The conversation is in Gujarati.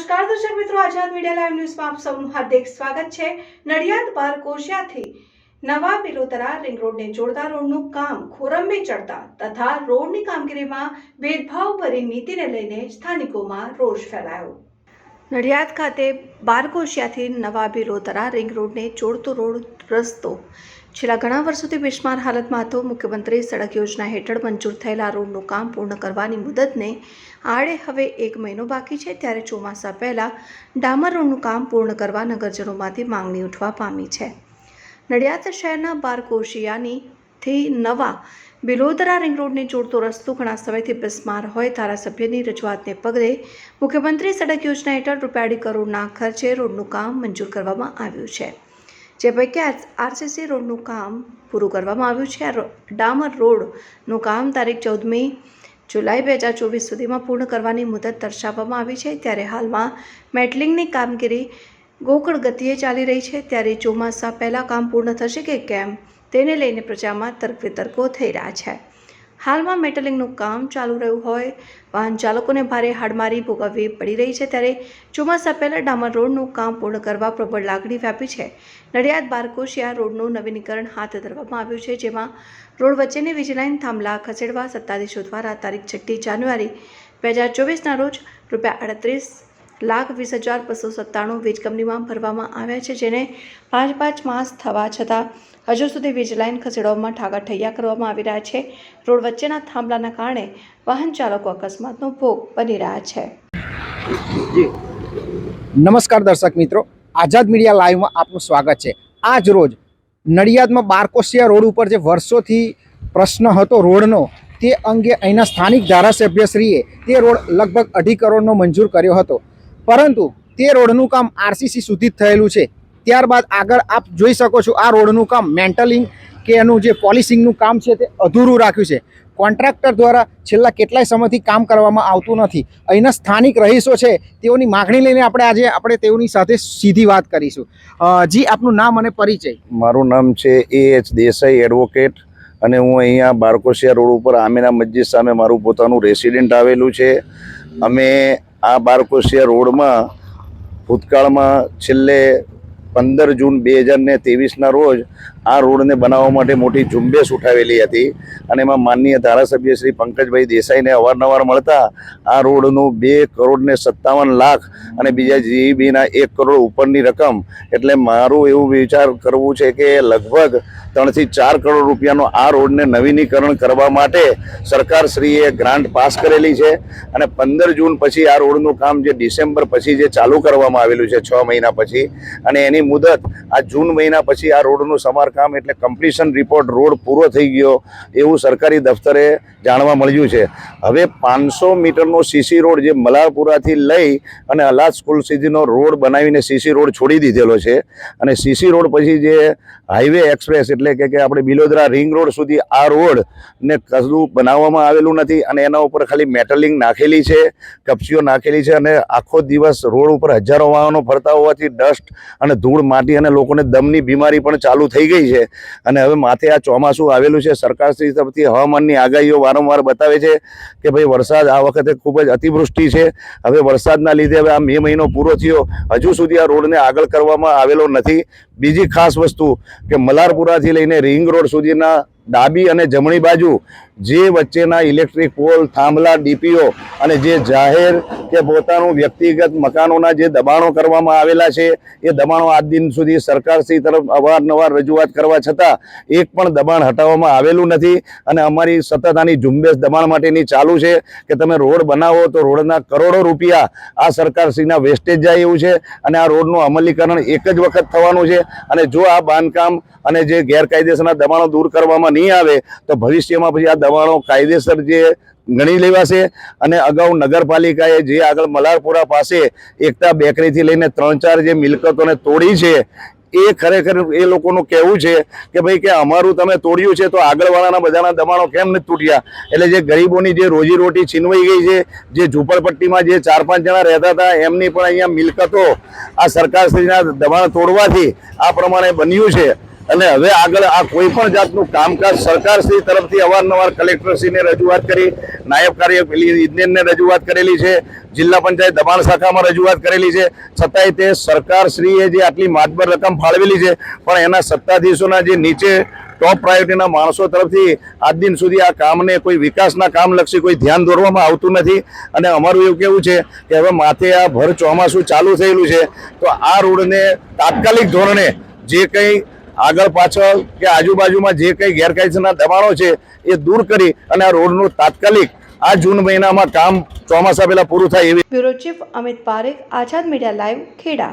નમસ્કાર દર્શક મિત્રો આઝાદ મીડિયા લાઈવ ન્યૂઝમાં આપ સૌનું હાર્દિક સ્વાગત છે. નડિયાદ પર કોશિયાથી નવા પિરોતરા રિંગ રોડને જોડતા રોડનું કામ ખોરંબે ચડતા તથા રોડની કામગીરીમાં ભેદભાવ ભરી નીતિને લઈને સ્થાનિકોમાં રોષ ફેલાયો. નડિયાદ ખાતે બારકોશિયાથી નવા બિલોતરા રિંગ રોડને જોડતો રોડ રસ્તો. છેલ્લા ઘણા વર્ષોથી બિસ્માર હાલતમાં હતો. મુખ્યમંત્રી સડક યોજના હેઠળ મંજૂર થયેલા રોડનું કામ પૂર્ણ કરવાની મુદતને આડે હવે એક મહિનો બાકી છે ત્યારે ચોમાસા પહેલાં ડામર રોડનું કામ પૂર્ણ કરવા નગરજનોમાંથી માંગણી ઉઠવા પામી છે. નડિયાદ શહેરના બારકોશિયાની થી નવા બિલોદરા રિંગ રોડને જોડતો રસ્તો ઘણા સમયથી બિસ્માર હોય ધારાસભ્યની રજૂઆતને પગલે મુખ્યમંત્રી સડક યોજના હેઠળ રૂપિયા અઢી કરોડના ખર્ચે રોડનું કામ મંજૂર કરવામાં આવ્યું છે. જે પૈકી આરસીસી રોડનું કામ પૂરું કરવામાં આવ્યું છે. ડામર રોડનું કામ તારીખ ચૌદમી જુલાઈ બે હજાર ચોવીસ સુધીમાં પૂર્ણ કરવાની મુદત દર્શાવવામાં આવી છે. ત્યારે હાલમાં મેટલિંગની કામગીરી ગોકળ ગતિએ ચાલી રહી છે. ત્યારે ચોમાસા પહેલાં કામ પૂર્ણ થશે કે કેમ? તેને લઈને પ્રજામાં તર્ક વિતર્કો થઈ રહ્યા છે. હાલમાં મેટલિંગનું કામ ચાલુ રહ્યું હોય, વાહન ચાલકોને ભારે હાડમારી ભોગવવી પડી રહી છે ત્યારે ચોમાસા પહેલાં ડામર રોડનું કામ પૂર્ણ કરવા પ્રબળ લાગણી વ્યાપી છે. નડિયાદ બારકોશિયા રોડનું નવીનીકરણ હાથ ધરવામાં આવ્યું છે, જેમાં રોડ વચ્ચેની વીજલાઇન થાંભલા ખસેડવા સત્તાધીશો દ્વારા તારીખ છઠ્ઠી જાન્યુઆરી બે હજાર ચોવીસના રોજ રૂપિયા અડત્રીસ લાખ વીસ હજાર બસો સત્તાણું વીજ કંપનીમાં ભરવામાં આવ્યા છે, જેને પાંચ પાંચ માસ થવા છતાં હજુ સુધી વીજ લાઇન ખસેડવામાં ઠાગાઠૈયા કરવામાં આવી રહ્યા છે. રોડ વચ્ચેના થાંભલાના કારણે વાહન ચાલકો અકસ્માતનો ભોગ બની રહ્યા છે. નમસ્કાર દર્શક મિત્રો, આઝાદ મીડિયા લાઈવમાં આપનું સ્વાગત છે. આજ રોજ નડિયાદમાં બારકોસિયા રોડ ઉપર જે વર્ષોથી પ્રશ્ન હતો રોડનો, તે અંગે અહીંના સ્થાનિક ધારાસભ્યશ્રીએ તે રોડ લગભગ અઢી કરોડનો મંજૂર કર્યો હતો. પરંતુ તે રોડનું કામ આરસીસી સુધી જ થયેલું છે. ત્યારબાદ આગળ આપ જોઈ શકો છો આ રોડનું કામ મેન્ટલિંગ કે એનું જે પોલિશિંગનું કામ છે તે અધૂરું રાખ્યું છે. કોન્ટ્રાક્ટર દ્વારા છેલ્લા કેટલાય સમયથી કામ કરવામાં આવતું નથી. અહીંના સ્થાનિક રહીશો છે, તેઓની માગણી લઈને આપણે આજે આપણે તેઓની સાથે સીધી વાત કરીશું. જી, આપનું નામ અને પરિચય. મારું નામ છે એ એચ દેસાઈ એડવોકેટ અને હું અહીંયા બારકોશિયા રોડ ઉપર આમેના મસ્જિદ સામે મારું પોતાનું રેસિડેન્ટ આવેલું છે. અમે આ બારકોશિયા રોડમાં ભૂતકાળમાં છેલ્લે પંદર જૂન બે હજાર ને ત્રેવીસના રોજ આ રોડને બનાવવા માટે મોટી ઝુંબેશ ઉઠાવેલી હતી અને એમાં માનનીય ધારાસભ્ય શ્રી પંકજભાઈ દેસાઈને અવારનવાર મળતા આ રોડનું બે કરોડ ને સત્તાવન લાખ અને બીજા જીઈબીના એક કરોડ ઉપરની રકમ. એટલે મારું એવું વિચાર કરવું છે કે લગભગ ત્રણથી ચાર કરોડ રૂપિયાનો આ રોડને નવીનીકરણ કરવા માટે સરકારશ્રીએ ગ્રાન્ટ પાસ કરેલી છે અને પંદર જૂન પછી આ રોડનું કામ જે ડિસેમ્બર પછી જે ચાલુ કરવામાં આવેલું છે, છ મહિના પછી. અને એની મુદત આ જૂન મહિના પછી આ રોડનું સમારકામ એટલે કમ્પ્લીશન રિપોર્ટ રોડ પૂરો થઈ ગયો એવું સરકારી દફતરે જાણવા મળ્યું છે. હવે પાંચસો મીટરનો સીસી રોડ જે મલારપુરાથી લઈ અને અલાદ સ્કૂલ સુધીનો રોડ બનાવીને સીસી રોડ છોડી દીધેલો છે. અને સીસી રોડ પછી જે હાઈવે એક્સપ્રેસ એટલે કે કે આપણે બિલોદરા રિંગ રોડ સુધી આ રોડ ને કશું બનાવવામાં આવેલું નથી અને એના ઉપર ખાલી મેટલિંગ નાખેલી છે, કપચીઓ નાખેલી છે અને આખો દિવસ રોડ ઉપર હજારો વાહનો ફરતા હોવાથી ડસ્ટ અને ધૂળ, માટી અને લોકોને દમની બીમારી પણ ચાલુ થઈ ગઈ છે. અને હવે માથે આ ચોમાસું આવેલું છે. સરકારશ્રી તરફથી હવામાનની આગાહીઓ વારંવાર બતાવે છે કે ભાઈ વરસાદ આ વખતે ખૂબ જ અતિવૃષ્ટિ છે. હવે વરસાદના લીધે હવે આ મે મહિનો પૂરો થયો. હજુ સુધી આ રોડને આગળ કરવામાં આવેલો નથી. બીજી ખાસ વસ્તુ કે મલારપુરાથી લઈને રિંગ રોડ સુધીના ડાબી અને જમણી બાજુ જે વચ્ચેના ઇલેક્ટ્રિક પોલ, થાંભલા, ડીપીઓ અને જે જાહેર કે પોતાનું વ્યક્તિગત મકાનોના જે દબાણો કરવામાં આવેલા છે, એ દબાણો આજ દિન સુધી સરકારશ્રી તરફ અવારનવાર રજૂઆત કરવા છતાં એક પણ દબાણ હટાવવામાં આવેલું નથી અને અમારી સતત આની ઝુંબેશ દબાણ માટેની ચાલુ છે કે તમે રોડ બનાવો તો રોડના કરોડો રૂપિયા આ સરકારશ્રીના વેસ્ટેજ જાય એવું છે અને આ રોડનું અમલીકરણ એક જ વખત થવાનું છે અને જો આ બાંધકામ અને જે ગેરકાયદેસરના દબાણો દૂર કરવામાં નહીં આવે, તો ભવિષ્યમાં પછી આ દબાણો કાયદેસર જે ગણી લેવાશે અને અગાઉ નગરપાલિકાએ જે આગળ મલારપુરા પાસે એકતા બેકરીથી લઈને ત્રણ ચાર જે મિલકતોને તોડી છે, એ ખરેખર એ લોકોનું કહેવું છે કે ભાઈ કે અમારું તમે તોડ્યું છે તો આગળવાળાના બધાના દબાણો કેમ નથી તૂટ્યા? એટલે જે ગરીબોની જે રોજીરોટી છીનવાઈ ગઈ છે, જે ઝૂંપડપટ્ટીમાં જે ચાર પાંચ જણા રહેતા હતા, એમની પણ અહીંયા મિલકતો આ સરકારશ્રીના દબાણ તોડવાથી આ પ્રમાણે બન્યું છે. અને હવે આગળ આ કોઈ પણ જાતનું કામકાજ સરકારશ્રી તરફથી અવારનવાર કલેક્ટરશ્રીને રજૂઆત કરી, નાયબ કાર્ય ઇજનેરને રજૂઆત કરેલી છે, જિલ્લા પંચાયત દબાણ શાખામાં રજૂઆત કરેલી છે. છતાંય તે સરકારશ્રીએ જે આટલી માતબર રકમ ફાળવેલી છે, પણ એના સત્તાધીશોના જે નીચે ટોપ પ્રાયોરિટીના માણસો તરફથી આજ દિન સુધી આ કામને કોઈ વિકાસના કામ લક્ષી કોઈ ધ્યાન દોરવામાં આવતું નથી. અને અમારું એવું કેવું છે કે હવે માથે આ ભર ચોમાસું ચાલુ થયેલું છે, તો આ રોડને તાત્કાલિક ધોરણે જે કંઈ આગળ પાછળ કે આજુબાજુમાં જે કંઈ ગેરકાયદેસરના દબાણો છે એ દૂર કરી અને આ રોડનું તાત્કાલિક આ જૂન મહિનામાં કામ ચોમાસા પહેલા પૂરું થાય એવી bureau chief Amit Parekh, Azad media live Kheda.